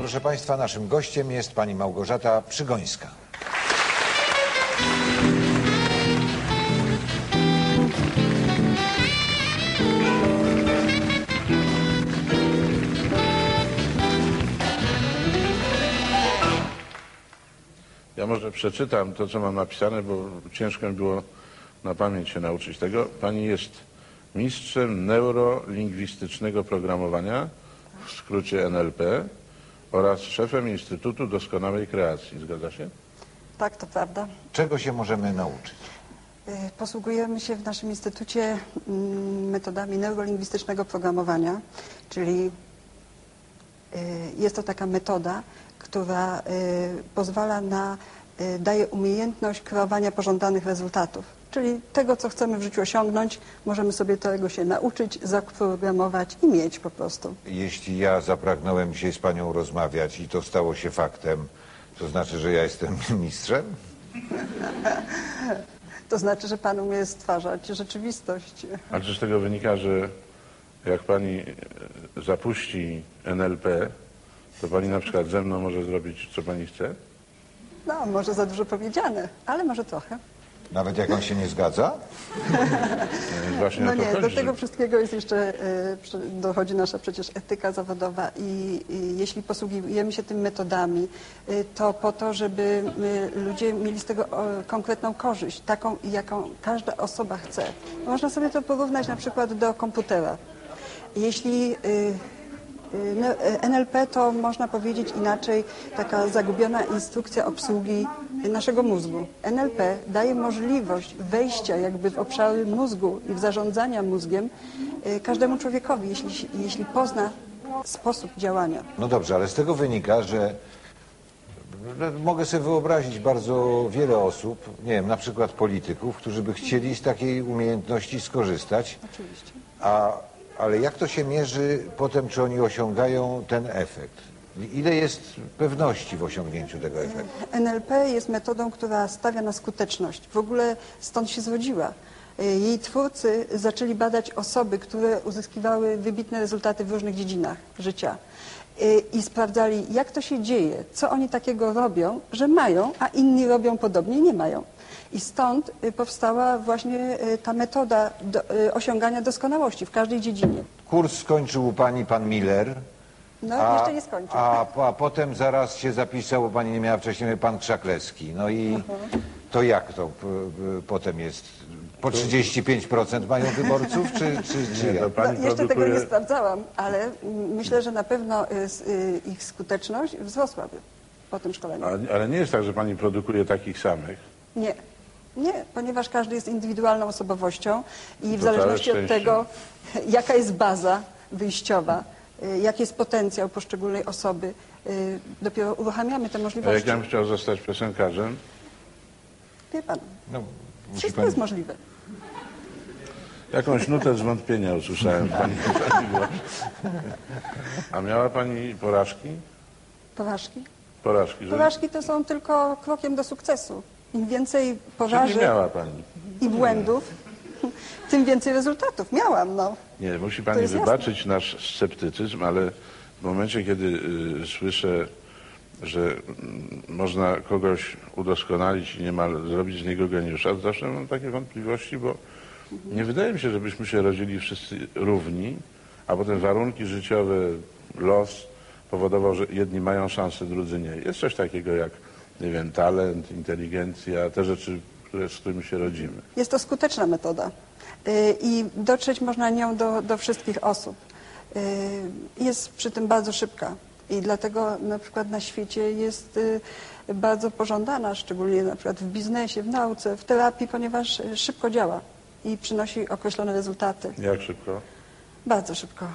Proszę Państwa, naszym gościem jest pani Małgorzata Przygońska. Ja może przeczytam to, co mam napisane, bo ciężko mi było na pamięć się nauczyć tego. Pani jest mistrzem neurolingwistycznego programowania, w skrócie NLP, oraz szefem Instytutu Doskonałej Kreacji. Zgadza się? Tak, to prawda. Czego się możemy nauczyć? Y, Posługujemy się w naszym instytucie mm, metodami neurolingwistycznego programowania, czyli y, jest to taka metoda, która y, pozwala na, daje umiejętność kreowania pożądanych rezultatów. Czyli tego, co chcemy w życiu osiągnąć, możemy sobie tego się nauczyć, zaprogramować i mieć po prostu. Jeśli ja zapragnąłem dzisiaj z panią rozmawiać i to stało się faktem, to znaczy, że ja jestem mistrzem? To znaczy, że Pan umie stwarzać rzeczywistość. Ale czy z tego wynika, że jak pani zapuści NLP, to pani na przykład ze mną może zrobić, co pani chce? No, może za dużo powiedziane, ale może trochę. Nawet jak on się nie zgadza? Właśnie No nie, chodzi. do tego wszystkiego jest jeszcze, e, dochodzi nasza przecież etyka zawodowa i, i jeśli posługujemy się tymi metodami, e, to po to, żeby e, ludzie mieli z tego konkretną korzyść, taką, jaką każda osoba chce. Można sobie to porównać na przykład do komputera. Jeśli y, no, NLP to można powiedzieć inaczej taka zagubiona instrukcja obsługi naszego mózgu. NLP daje możliwość wejścia jakby w obszary mózgu i w zarządzania mózgiem y, każdemu człowiekowi, jeśli, jeśli pozna sposób działania. No dobrze, ale z tego wynika, że mogę sobie wyobrazić bardzo wiele osób, nie wiem, na przykład polityków, którzy by chcieli z takiej umiejętności skorzystać, Oczywiście. a, ale jak to się mierzy potem, czy oni osiągają ten efekt? Ile jest pewności w osiągnięciu tego efektu? NLP jest metodą, która stawia na skuteczność. W ogóle stąd się zrodziła. Jej twórcy zaczęli badać osoby, które uzyskiwały wybitne rezultaty w różnych dziedzinach życia. Y, I sprawdzali, jak to się dzieje, co oni takiego robią, że mają, a inni robią podobnie i nie mają. I stąd y, powstała właśnie y, ta metoda do, osiągania doskonałości w każdej dziedzinie. Kurs skończył u pani pan Miller. No, jeszcze nie skończył. A, a potem zaraz się zapisał, bo pani nie miała wcześniej, pan Krzaklewski. No i Mhm. to jak to p, p, potem jest? Po 35% mają wyborców, czy, czy, czy Nie, jak? to pani no, jeszcze tego produkuje... nie sprawdzałam, ale myślę, że na pewno y, s- y, ich skuteczność wzrosłaby po tym szkoleniu. Ale, ale nie jest tak, że pani produkuje takich samych. Nie. Nie, ponieważ każdy jest indywidualną osobowością i w To zależności od szczęście. tego, jaka jest baza wyjściowa, jaki jest potencjał poszczególnej osoby, y, dopiero uruchamiamy te A jak możliwości. ja bym chciał zostać piosenkarzem, Wie pan, No, musi wszystko pan... jest możliwe. jakąś nutę zwątpienia usłyszałem w pani, pani głos. A miała pani porażki? Porażki? Porażki, że Porażki to są tylko krokiem do sukcesu. Im więcej Czyli porażek miała pani. i błędów, tym więcej rezultatów. Miałam, no. Nie, musi pani jest wybaczyć nasz sceptycyzm, ale w momencie, kiedy y, słyszę, że mm, można kogoś udoskonalić i niemal zrobić z niego geniusza, zawsze mam takie wątpliwości, bo nie wydaje mi się, żebyśmy się rodzili wszyscy równi, a potem warunki życiowe, los powodował, że jedni mają szansę, drudzy nie. Jest coś takiego jak, nie wiem, talent, inteligencja, te rzeczy, które, z którymi się rodzimy. Jest to skuteczna metoda Y, i dotrzeć można nią do, do wszystkich osób. Y, Jest przy tym bardzo szybka i dlatego na przykład na świecie jest y, bardzo pożądana, szczególnie na przykład w biznesie, w nauce, w terapii, ponieważ szybko działa i przynosi określone rezultaty. Jak szybko? Bardzo szybko.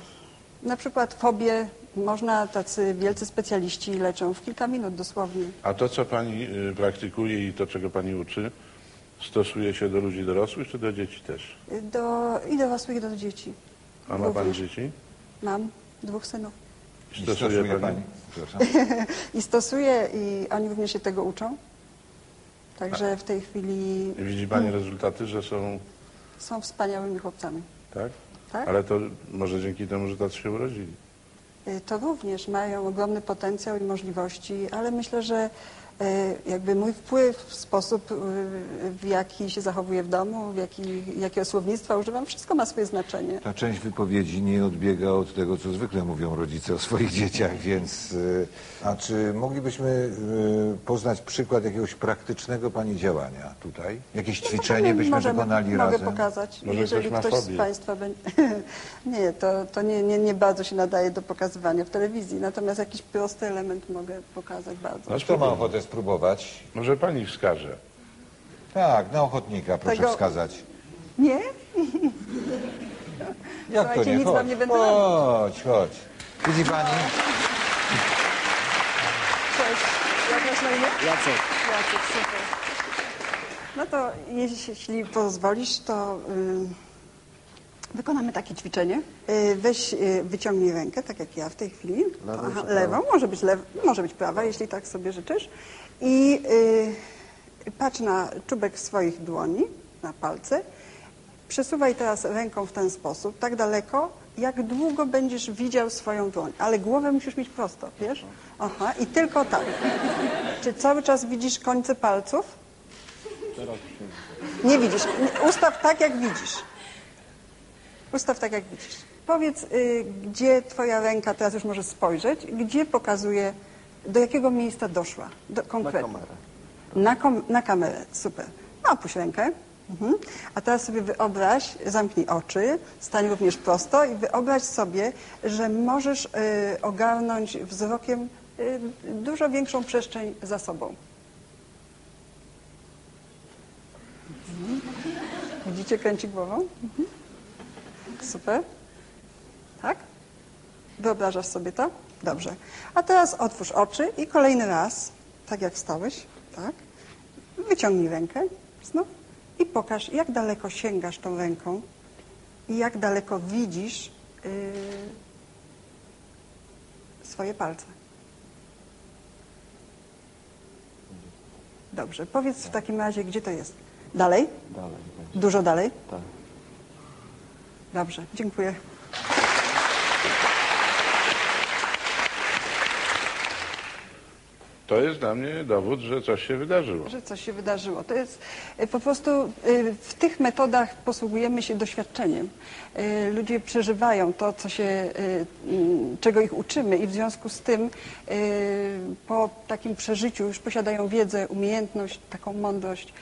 Na przykład fobie można, tacy wielcy specjaliści leczą w kilka minut dosłownie. A to, co pani praktykuje i to, czego pani uczy, stosuje się do ludzi dorosłych czy do dzieci też? Do, I dorosłych, i do dzieci. A ma pani Również. dzieci? Mam dwóch synów. I Stosuje pani? Przepraszam. I stosuję i oni również się tego uczą. Także w tej chwili I Widzi pani rezultaty, że są, są wspaniałymi chłopcami. tak? Tak? Ale to może dzięki temu, że tacy się urodzili. y, to również mają ogromny potencjał i możliwości, ale myślę, że jakby mój wpływ, sposób, y, w jaki się zachowuję w domu, w jaki, jakiego słownictwa używam, wszystko ma swoje znaczenie. Ta część wypowiedzi nie odbiega od tego, co zwykle mówią rodzice o swoich dzieciach, więc... y, A czy moglibyśmy poznać przykład jakiegoś praktycznego Pani działania tutaj? Jakieś ćwiczenie byśmy Możemy- wykonali mogę razem? pokazać, Może jeżeli ktoś ktoś z. Państwa będzie... nie, to, to nie, nie, nie bardzo się nadaje do pokazywania w telewizji, natomiast jakiś prosty element mogę pokazać bardzo. No, Kto ma ochotę spróbować? Może pani wskaże. Tak, na ochotnika proszę Tego- wskazać. Nie? Jak Słuchajcie, to nie? nic wam Chodź, nie będę chodź, chodź. Widzi Pani? Cześć. Jak masz na imię? Jacek. Jacek, super. No to jeśli pozwolisz, to y, wykonamy takie ćwiczenie. Y, weź, y, wyciągnij rękę, tak jak ja w tej chwili. Lewą Aha, lewą, może być, lew, może być prawa, jeśli tak sobie życzysz. I y, patrz na czubek swoich dłoni, na palce. Przesuwaj teraz ręką w ten sposób, tak daleko, jak długo będziesz widział swoją dłoń. Ale głowę musisz mieć prosto, wiesz? Aha, i tylko tak. Czy cały czas widzisz końce palców? Nie widzisz. Ustaw tak, jak widzisz. Ustaw tak, jak widzisz. Powiedz, y, gdzie twoja ręka, teraz już możesz spojrzeć, gdzie pokazuje, do jakiego miejsca doszła, do, konkretnie. kamerę. Na, kom, na kamerę, super. No, opuść rękę. Mhm. A teraz sobie wyobraź, zamknij oczy, stań również prosto i wyobraź sobie, że możesz y, ogarnąć wzrokiem y, dużo większą przestrzeń za sobą. Mhm. Widzicie, kręci głową? Mhm. Super. Tak? Wyobrażasz sobie to? Dobrze. A teraz otwórz oczy i kolejny raz, tak jak stałeś, tak? Wyciągnij rękę znów i pokaż, jak daleko sięgasz tą ręką i jak daleko widzisz yy, swoje palce. Dobrze. Powiedz w takim razie, gdzie to jest. Dalej? Dalej. Dużo dalej? Tak. Dobrze. Dziękuję. To jest dla mnie dowód, że coś się wydarzyło. że coś się wydarzyło. To jest y, po prostu y, w tych metodach posługujemy się doświadczeniem. Y, Ludzie przeżywają to, co się, mm, czego ich uczymy i w związku z tym po takim przeżyciu już posiadają wiedzę, umiejętność, taką mądrość,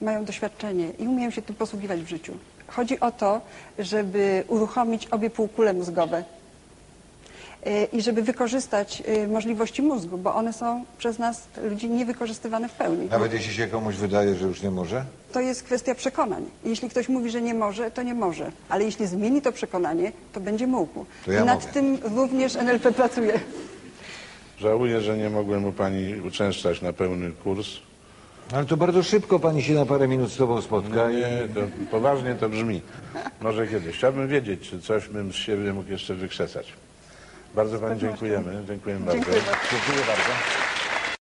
mają doświadczenie i umieją się tym posługiwać w życiu. Chodzi o to, żeby uruchomić obie półkule mózgowe y, i żeby wykorzystać y, możliwości mózgu, bo one są przez nas, ludzi, niewykorzystywane w pełni. Nawet jeśli się komuś wydaje, że już nie może? To jest kwestia przekonań. Jeśli ktoś mówi, że nie może, to nie może. Ale jeśli zmieni to przekonanie, to będzie mógł. To ja I nad mogę. tym również NLP pracuje. Żałuję, że nie mogłem u pani uczęszczać na pełny kurs. Ale to bardzo szybko Pani się na parę minut z Tobą spotka No i... nie, to poważnie to brzmi. Może kiedyś. Chciałbym wiedzieć, czy coś bym z siebie mógł jeszcze wykrzesać. Bardzo pani dziękujemy. Dziękujemy bardzo. Dziękuję bardzo. Dziękuję bardzo.